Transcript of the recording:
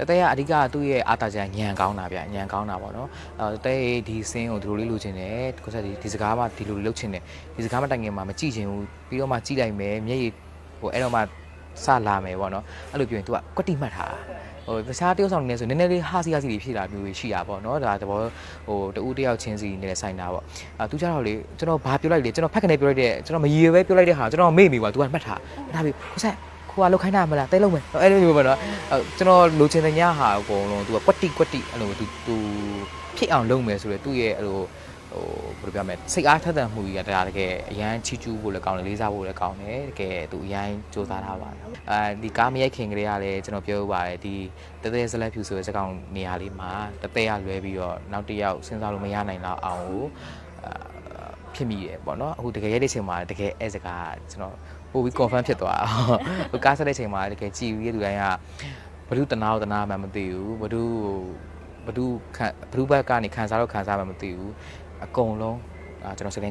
တတဲကအဓိကသူ့ရဲ့အာတာချန်ညံကောင်းတာဗျညံကောင်းတာပေါ့နော်အဲတတဲဒီစင်းကိုဒီလိုလေးလိုချင်တယ်ကိုဆက်ဒီဒီစကားမှဒီလိုလေးလုပ်ချင်တယ်ဒီစကားမှတိုင်ငယ်မှာမကြည့်ချင်ဘူးပြီးတော့မှကြည့်လိုက်မယ်မျက်ရည်ဟိုအဲ့တော့မှစလာမယ်ပေါ့နော်အဲ့လိုပြောရင် तू ကကွက်တိမှတ်ထားဟိုတခြားတယောက်ဆောင်နေနေဆိုနည်းနည်းလေးဟာစီဟာစီတွေဖြစ်လာမျိုးတွေရှိတာပေါ့နော်ဒါသဘောဟိုတူတယောက်ချင်းစီနဲ့ဆိုင်တာပေါ့အဲသူကြတော့လေကျွန်တော်ဘာပြောလိုက်လေကျွန်တော်ဖက်ကနေပြောလိုက်တဲ့ကျွန်တော်မရည်ရွယ်ပဲပြောလိုက်တဲ့ဟာကျွန်တော်မေ့မိပါ तू ကမှတ်ထားမှတ်ထားပြီကိုဆက် ကိုကလောက်ခိုင်းတာမလားတဲလုံးမယ်အဲ့လိုမျိုးပေါ့နော်အဲကျွန်တော်လိုချင်တဲ့ညဟာအကုန်လုံး तू ကကွက်တိကွက်တိအဲ့လို तू तू ဖြစ်အောင်လုပ်မယ်ဆိုရယ်သူ့ရဲ့အဲ့လိုဟိုဘယ်လိုပြောမလဲစိတ်အားထက်သန်မှုကြီးကတရားတကယ်အရန်ချီကျူးဖို့လည်းကောင်းတယ်လေးစားဖို့လည်းကောင်းတယ်တကယ်သူအရန်စူးစမ်းထားပါတယ်အဲဒီကားမရိုက်ခင်ကလေးကလည်းကျွန်တော်ပြောပါတယ်ဒီတသေးဇလက်ဖြူဆိုတဲ့စကောင်နေရာလေးမှာတသေးရလွဲပြီးတော့နောက်တစ်ယောက်စဉ်းစားလို့မရနိုင်တော့အောင်ကိုအာ ဖြစ်မိတယ်ပေါ့နော်အခုတကယ်ရိုက်တဲ့ချိန်မှာတကယ်အဲစကားကျွန်တော်ပို့ပြီး confirm ဖြစ်သွားတာဟိုကားဆက်တဲ့ချိန်မှာတကယ်ကြည်ပြီးတဲ့သူတိုင်းကဘ누구တနာတော့တနာမှမသိဘူးဘ누구ဘ누구ခံဘ누구ဘက်ကနေခံစားတော့ခံစားမှမသိဘူးအကုန်လုံးအာကျွန်တော်စကင်